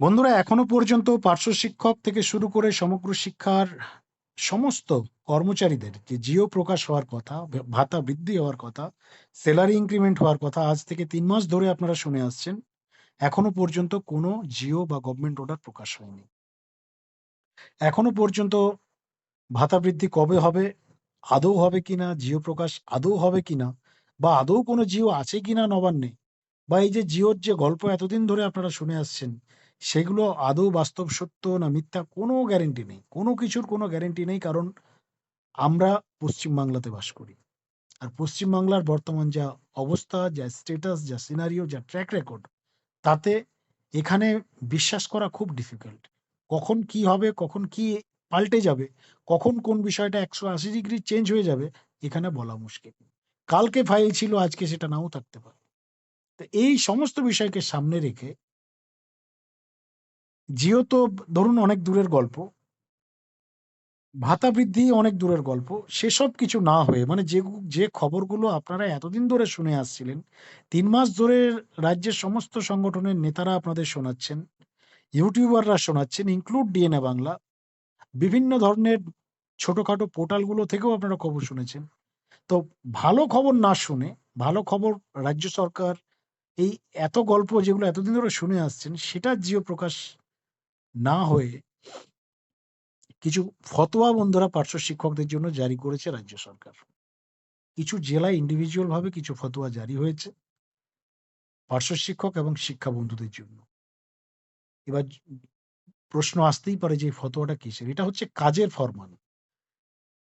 বন্ধুরা, এখনও পর্যন্ত পার্শ্ব শিক্ষক থেকে শুরু করে সমগ্র শিক্ষার সমস্ত কর্মচারীদের যে জিও প্রকাশ হওয়ার কথা, ভাতা বৃদ্ধি হওয়ার কথা স্যালারি ইনক্রিমেন্ট হওয়ার কথা, আজ থেকে তিন মাস ধরে আপনারা শুনে আসছেন। এখনও পর্যন্ত কোনো জিও বা গভর্নমেন্ট অর্ডার প্রকাশ হয়নি। এখনও পর্যন্ত ভাতা বৃদ্ধি কবে হবে, আদৌ হবে কিনা, জিও প্রকাশ আদৌ হবে কিনা, বা আদৌ কোনো জিও আছে কিনা নবান্নে, বা এই যে জিওর যে গল্প এতদিন ধরে আপনারা শুনে আসছেন সেগুলো আদৌ বাস্তব সত্য না মিথ্যা কোনো গ্যারেন্টি নেই। কোনো কিছুর কোনো গ্যারেন্টি নেই, কারণ আমরা পশ্চিমবাংলাতে বাস করি। আর পশ্চিমবাংলার বর্তমান যা অবস্থা, যা স্টেটাস যা সিনারিও যা ট্র্যাক রেকর্ড তাতে এখানে বিশ্বাস করা খুব ডিফিকাল্ট কখন কি হবে, কখন কি পাল্টে যাবে, কখন কোন বিষয়টা একশো আশি ডিগ্রি চেঞ্জ হয়ে যাবে, এখানে বলা মুশকিল। কালকে ফাইল ছিল, আজকে সেটা নাও থাকতে পারে। তো এই সমস্ত বিষয়কে সামনে রেখে জিও তো ধরুন অনেক দূরের গল্প। ভাতা বৃদ্ধি অনেক দূরের গল্প। সেসব কিছু না হয়ে মানে যে যে খবরগুলো আপনারা এতদিন ধরে শুনে আসছিলেন, তিন মাস ধরে রাজ্যের সমস্ত সংগঠনের নেতারা আপনাদের শোনাচ্ছেন, ইউটিউবাররা শোনাচ্ছেন ইনক্লুড ডিএনএ বাংলা, বিভিন্ন ধরনের ছোটখাটো পোর্টালগুলো থেকেও আপনারা খবর শুনেছেন। তো ভালো খবর না শুনে, ভালো খবর রাজ্য সরকার এই এত গল্প যেগুলো এতদিন ধরে শুনে আসছেন, সেটা জিও প্রকাশ না হয়ে কিছু ফতোয়া বন্ধুরা পার্শ্ব শিক্ষকদের জন্য জারি করেছে রাজ্য সরকার। কিছু জেলায় ইন্ডিভিজুয়াল ভাবে কিছু ফতোয়া জারি হয়েছে পার্শ্ব শিক্ষক এবং শিক্ষা বন্ধুদের জন্য। এবার প্রশ্ন আসতেই পারে যে ফতোয়াটা কিসের? এটা হচ্ছে কাজের ফরমান।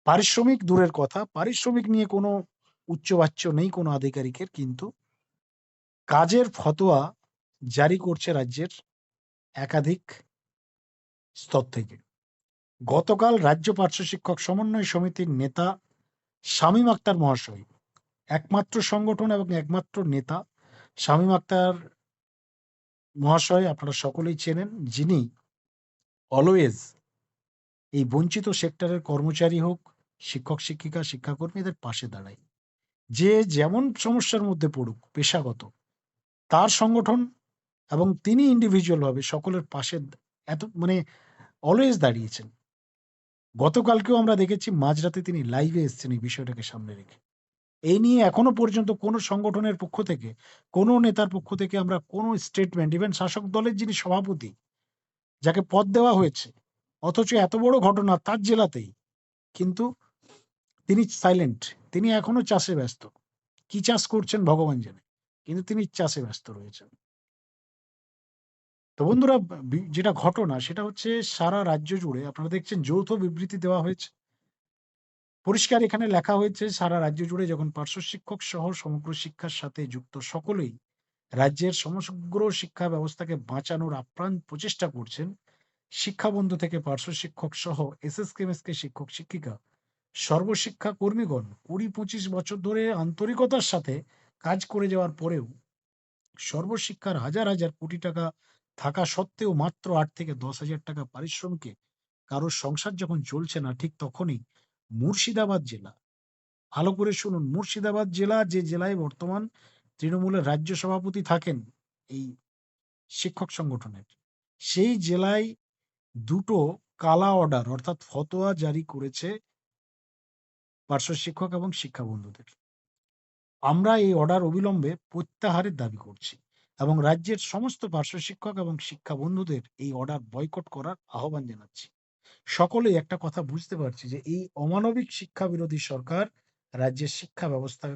পারিশ্রমিক দূরের কথা। পারিশ্রমিক নিয়ে কোনো উচ্চবাচ্য নেই কোনো আধিকারিকের, কিন্তু কাজের ফতোয়া জারি করছে রাজ্যের একাধিক স্তর থেকে। গতকাল রাজ্য পার্শ্ব শিক্ষক সমন্বয় সমিতির নেতা শামীম আক্তার মহাশয়, একমাত্র সংগঠন এবং একমাত্র নেতা শামীম আক্তার মহাশয় আপনারা সকলেই চেনেন, যিনি অলওয়েজ এই বঞ্চিত সেক্টরের কর্মচারী হোক, শিক্ষক, শিক্ষিকা, শিক্ষাকর্মীদের পাশে দাঁড়ায়। যে যেমন সমস্যার মধ্যে পড়ুক, পেশাগত, তার সংগঠন এবং তিনি ইন্ডিভিজুয়াল ভাবে সকলের পাশে এত মানে অলওয়েজ দাঁড়িয়েছেন। গতকালকেও আমরা দেখেছি মাঝরাতে তিনি লাইভে এসেছেন এই বিষয়টাকে সামনে রেখে। এই নিয়ে এখনও পর্যন্ত কোনো সংগঠনের পক্ষ থেকে, কোনো নেতার পক্ষ থেকে আমরা কোনো স্টেটমেন্ট ইভেন শাসক দলের যিনি সভাপতি, যাকে পদ দেওয়া হয়েছে, অথচ এত বড় ঘটনা তার জেলাতেই, কিন্তু তিনি সাইলেন্ট তিনি এখনও চাষে ব্যস্ত। কি চাষ করছেন ভগবান জানে, কিন্তু তিনি চাষে ব্যস্ত রয়েছেন। তো বন্ধুরা যেটা ঘটনা সেটা হচ্ছে সারা রাজ্য জুড়ে আপনারা দেখছেন যৌথ বিবৃতি দেওয়া হয়েছে। পরিষ্কার এখানে লেখা হয়েছে, সারা রাজ্য জুড়ে যখন পার্শ্ব শিক্ষক সহ সমগ্র শিক্ষার সাথে যুক্ত সকলেই রাজ্যের সমগ্র শিক্ষা ব্যবস্থাকে বাঁচানোর আপ্রাণ প্রচেষ্টা করছেন শিক্ষাবন্ধু থেকে পার্শ্ব শিক্ষক সহ এসএস কেমএসকে শিক্ষক শিক্ষিকা, সর্বশিক্ষা কর্মীগণ কুড়ি পঁচিশ বছর ধরে আন্তরিকতার সাথে কাজ করে যাওয়ার পরেও সর্বশিক্ষার হাজার হাজার কোটি টাকা থাকা সত্ত্বেও মাত্র আট থেকে দশ হাজার টাকা পারিশ্রমিকে কারোর সংসার যখন চলছে না, ঠিক তখনই মুর্শিদাবাদ জেলা। ভালো করে শুনুন, মুর্শিদাবাদ জেলা যে জেলায় বর্তমান তৃণমূলের রাজ্য সভাপতি থাকেন এই শিক্ষক সংগঠনের, সেই জেলায় দুটো কালা অর্ডার, অর্থাৎ ফতোয়া জারি করেছে পার্শ্ব শিক্ষক এবং শিক্ষা বন্ধুদের। আমরা এই অর্ডার অবিলম্বে প্রত্যাহারের দাবি করছি। এবং রাজ্যের সমস্ত পার্শ্ব শিক্ষক এবং শিক্ষা বন্ধুদের এই অর্ডার বয়কট করার আহ্বান জানাচ্ছি। সকলেই একটা কথা বুঝতে পারছি যে এই অমানবিক শিক্ষা বিরোধী সরকার রাজ্যের শিক্ষা ব্যবস্থা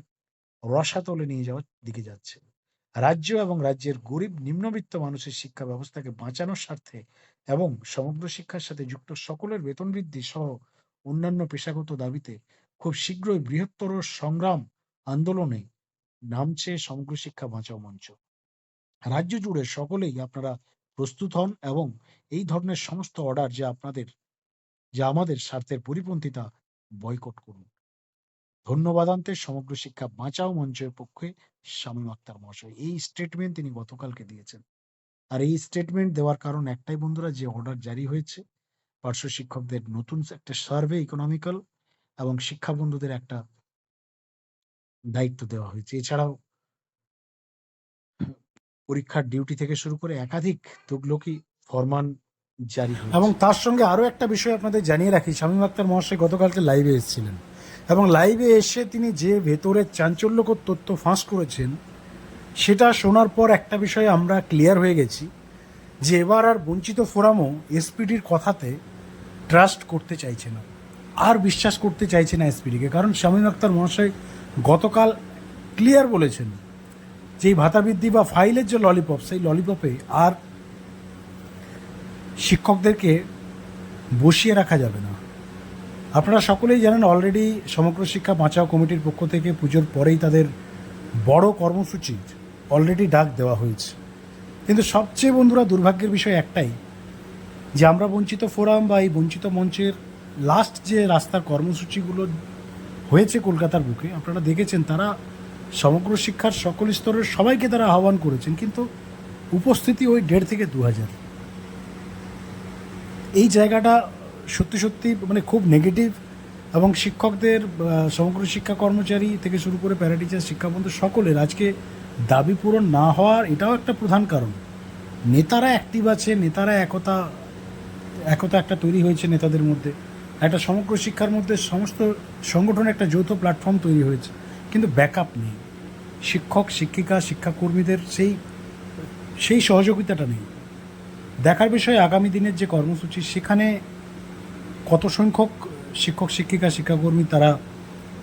রসাতলে নিয়ে যাওয়ার দিকে যাচ্ছে। রাজ্য এবং রাজ্যের গরিব নিম্নবিত্ত মানুষের শিক্ষা ব্যবস্থাকে বাঁচানোর স্বার্থে এবং সমগ্র শিক্ষার সাথে যুক্ত সকলের বেতন বৃদ্ধি সহ অন্যান্য পেশাগত দাবিতে খুব শীঘ্রই বৃহত্তর সংগ্রাম আন্দোলনে নামছে সমগ্র শিক্ষা বাঁচাও মঞ্চ। রাজ্য জুড়ে সকলেই আপনারা প্রস্তুত হন এবং এই ধরনের সমস্ত অর্ডার যা আপনাদের, যা আমাদের স্বার্থের পরিপন্থিতা বয়কট করুন। ধন্যবাদান্তে সমগ্র শিক্ষা বাঁচাও মঞ্চের পক্ষে শামীম আক্তার মহাশয়। এই স্টেটমেন্ট তিনি গতকালকে দিয়েছেন। আর এই স্টেটমেন্ট দেওয়ার কারণ একটাই বন্ধুরা, যে অর্ডার জারি হয়েছে, পার্শ্ব শিক্ষকদের নতুন একটা সার্ভে ইকোনমিক্যাল এবং শিক্ষা বন্ধুদের একটা দায়িত্ব দেওয়া হয়েছে। এছাড়াও পরীক্ষার ডিউটি থেকে শুরু করে একাধিক তুগলকি ফরমান জারি এবং তার সঙ্গে আরও একটা বিষয় আপনাদের জানিয়ে রাখি। শামীম আক্তার মহাশয় গতকালকে লাইভে এসেছিলেন। এবং লাইভে এসে তিনি যে ভেতরের চাঞ্চল্যকর তথ্য ফাঁস করেছেন, সেটা শোনার পর একটা বিষয়ে আমরা ক্লিয়ার হয়ে গেছি যে এবার আর বঞ্চিত ফোরামও এসপিডির কথাতে ট্রাস্ট করতে চাইছে না। আর বিশ্বাস করতে চাইছে না এসপিডিকে কারণ শামীম আক্তার মহাশয় গতকাল ক্লিয়ার বলেছেন যে এই ভাতা বৃদ্ধি বা ফাইলের যে ললিপপ সেই ললিপপে আর শিক্ষকদেরকে বসিয়ে রাখা যাবে না। আপনারা সকলেই জানেন অলরেডি সমগ্র শিক্ষা বাঁচাও কমিটির পক্ষ থেকে পুজোর পরেই তাদের বড় কর্মসূচির অলরেডি ডাক দেওয়া হয়েছে। কিন্তু সবচেয়ে বন্ধুরা দুর্ভাগ্যের বিষয় একটাই, যে আমরা বঞ্চিত ফোরাম বা এই বঞ্চিত মঞ্চের লাস্ট যে রাস্তার কর্মসূচিগুলো হয়েছে কলকাতার বুকে, আপনারা দেখেছেন তারা সমগ্র শিক্ষার সকল স্তরের সবাইকে তারা আহ্বান করেছেন, কিন্তু উপস্থিতি ওই দেড় থেকে দু হাজার। এই জায়গাটা সত্যি সত্যি মানে খুব নেগেটিভ এবং শিক্ষকদের সমগ্র শিক্ষা কর্মচারী থেকে শুরু করে প্যারাটিচার শিক্ষাবন্ধু সকলের আজকে দাবি পূরণ না হওয়ার এটাও একটা প্রধান কারণ। নেতারা অ্যাক্টিভ আছে, নেতারা একতা একতা একটা তৈরি হয়েছে নেতাদের মধ্যে। একটা সমগ্র শিক্ষার মধ্যে সমস্ত সংগঠনের একটা যৌথ প্ল্যাটফর্ম তৈরি হয়েছে। কিন্তু ব্যাকআপ নেই। শিক্ষক, শিক্ষিকা, শিক্ষাকর্মীদের সেই সেই সহযোগিতাটা নেই। দেখার বিষয় আগামী দিনের যে কর্মসূচি, সেখানে কত সংখ্যক শিক্ষক, শিক্ষিকা, শিক্ষাকর্মী তারা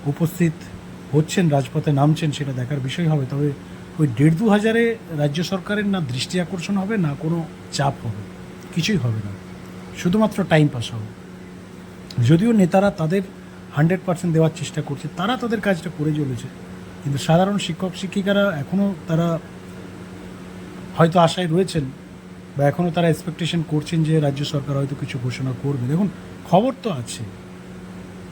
উপস্থিত হচ্ছেন, রাজপথে নামছেন, সেটা দেখার বিষয় হবে। তবে ওই দেড় দু হাজারে রাজ্য সরকারের না দৃষ্টি আকর্ষণ হবে, না কোনো চাপ হবে। কিছুই হবে না। শুধুমাত্র টাইম পাস হবে। যদিও নেতারা তাদের হান্ড্রেড পার্সেন্ট দেওয়ার চেষ্টা করছে। তারা তাদের কাজটা করে চলেছে। কিন্তু সাধারণ শিক্ষক, শিক্ষিকারা এখনও তারা হয়তো আশায় রয়েছেন বা এখনও তারা এক্সপেকটেশন করছেন যে রাজ্য সরকার হয়তো কিছু ঘোষণা করবে। দেখুন, খবর তো আছে।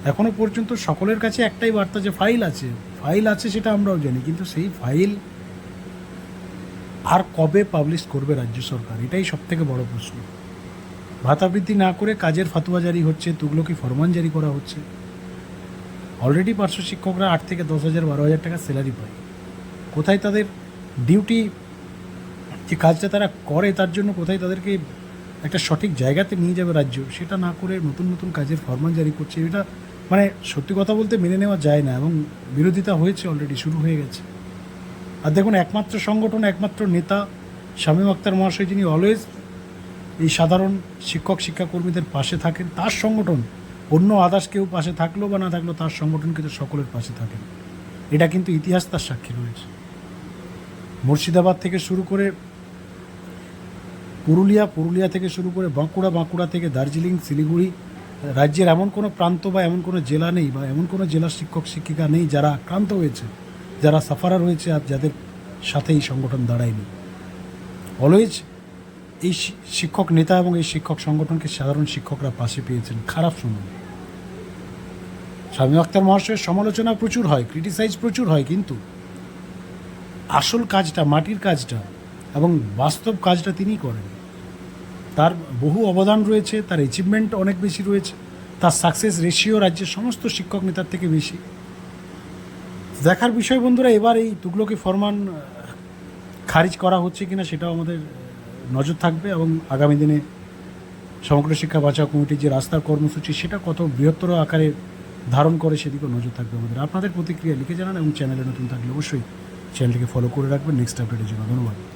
এখনও পর্যন্ত সকলের কাছে একটাই বার্তা যে ফাইল আছে। ফাইল আছে সেটা আমরাও জানি, কিন্তু সেই ফাইল আর কবে পাবলিশ করবে রাজ্য সরকার? এটাই সব থেকে বড় প্রশ্ন। ভাতা বৃদ্ধি না করে কাজের ফাতুয়া জারি হচ্ছে, তুগলকি ফরমান জারি করা হচ্ছে। অলরেডি পার্শ্ব শিক্ষকরা আট থেকে দশ হাজার, বারো হাজার টাকা স্যালারি পায়। কোথায় তাদের ডিউটি যে কাজটা তারা করে তার জন্য কোথায় তাদেরকে একটা সঠিক জায়গাতে নিয়ে যাবে রাজ্য, সেটা না করে নতুন নতুন কাজের ফরমান জারি করছে, এটা মানে সত্যি কথা বলতে মেনে নেওয়া যায় না এবং বিরোধিতা হয়েছে অলরেডি শুরু হয়ে গেছে। আর দেখুন, একমাত্র সংগঠন, একমাত্র নেতা শামীম আক্তার মহাশয় যিনি অলওয়েজ এই সাধারণ শিক্ষক, শিক্ষাকর্মীদের পাশে থাকেন, তার সংগঠন অন্য আদার্স কেউ পাশে থাকল বা না থাকল তার সংগঠন কিন্তু সকলের পাশে থাকে। এটা কিন্তু ইতিহাস তার সাক্ষী রয়েছে। মুর্শিদাবাদ থেকে শুরু করে পুরুলিয়া পুরুলিয়া থেকে শুরু করে বাঁকুড়া বাঁকুড়া থেকে দার্জিলিং, শিলিগুড়ি, রাজ্যের এমন কোনো প্রান্ত বা এমন কোনো জেলা নেই বা এমন কোনো জেলার শিক্ষক, শিক্ষিকা নেই যারা আক্রান্ত হয়েছে, যারা সাফারার হয়েছে আর যাদের সাথে এই সংগঠন দাঁড়ায়নি। অলওয়েজ এই শিক্ষক নেতা এবং এই শিক্ষক সংগঠনকে সাধারণ শিক্ষকরা পাশে পেয়েছেন। খারাপ সময়। স্বামী আক্তার মহাশয়ের সমালোচনা প্রচুর হয়, ক্রিটিসাইজ প্রচুর হয়, কিন্তু আসল কাজটা, মাটির কাজটা এবং বাস্তব কাজটা তিনিই করেন। তার বহু অবদান রয়েছে, তার অ্যাচিভমেন্ট অনেক বেশি রয়েছে, তার সাকসেস রেশিও রাজ্যের সমস্ত শিক্ষক নেতার থেকে বেশি। দেখার বিষয় বন্ধুরা, এবার এই তুগলকি ফরমান খারিজ করা হচ্ছে কিনা সেটাও আমাদের নজর থাকবে এবং আগামী দিনে সমগ্র শিক্ষা বাঁচাও কমিটির যে রাস্তার কর্মসূচি, সেটা কত বৃহত্তর আকারে ধারণ করে সেদিকেও নজর থাকবে আমাদের। আপনাদের প্রতিক্রিয়া লিখে জানান এবং চ্যানেলে নতুন থাকলে অবশ্যই চ্যানেলটিকে ফলো করে রাখবেন। নেক্সট আপডেটের জন্য ধন্যবাদ।